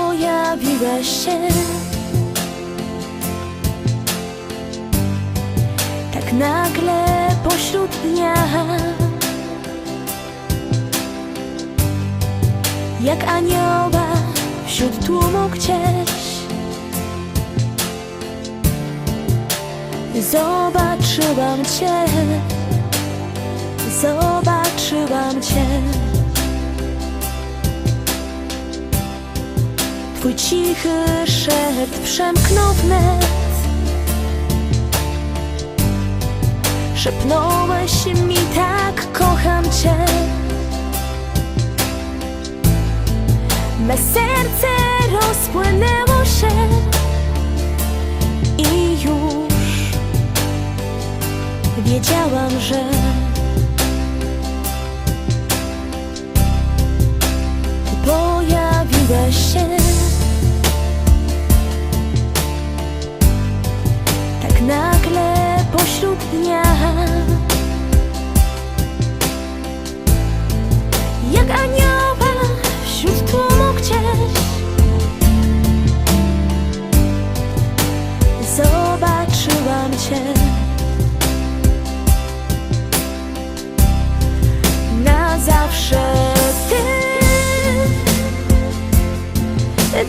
pojawiłeś się. Tak nagle pośród dnia Jak anioła wśród tłumu gdzieś Zobaczyłam Cię Zobaczyłam Cię Twój cichy szept przemknął wnet Szepnąłeś mi tak, kocham Cię. Me serce rozpłynęło się I już wiedziałam, że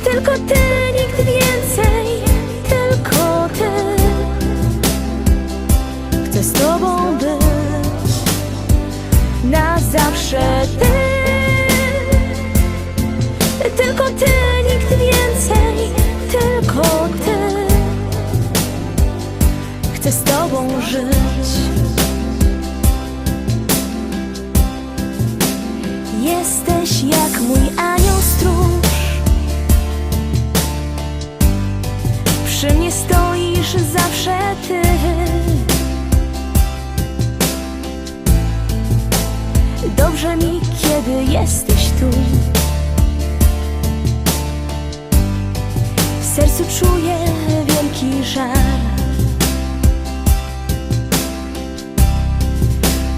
Tylko Ty, nikt więcej Tylko Ty. Chcę z Tobą być Na zawsze jesteś tu. W sercu czuję wielki żar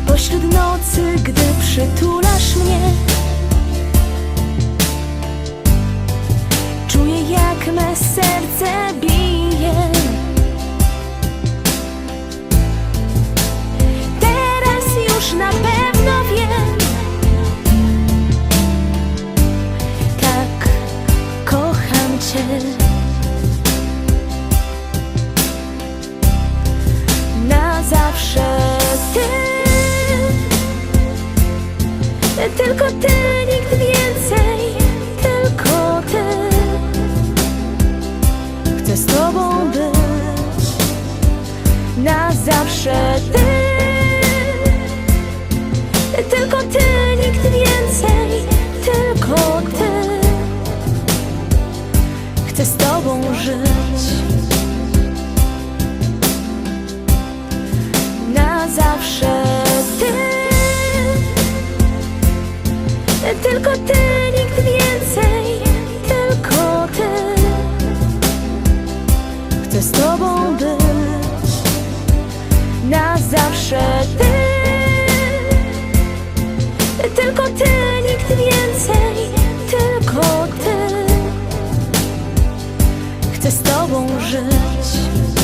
Pośród nocy, gdy przytulasz mnie Czuję jak me serce bije. Teraz już na Tylko Ty, nikt Tylko Ty, nikt więcej Tylko Ty. Chcę z Tobą być Na zawsze Ty. Tylko Ty, nikt więcej Tylko Ty. Chcę z Tobą żyć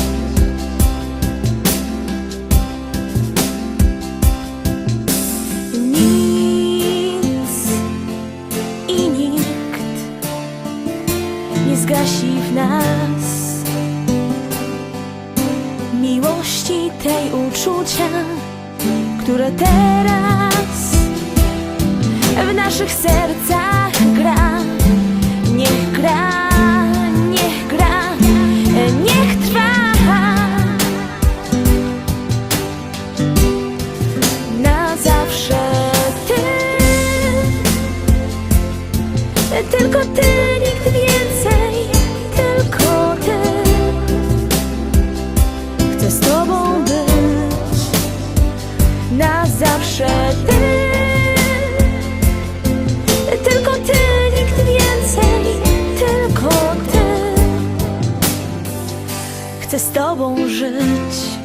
uczucia, które teraz w naszych sercach chcę z tobą żyć.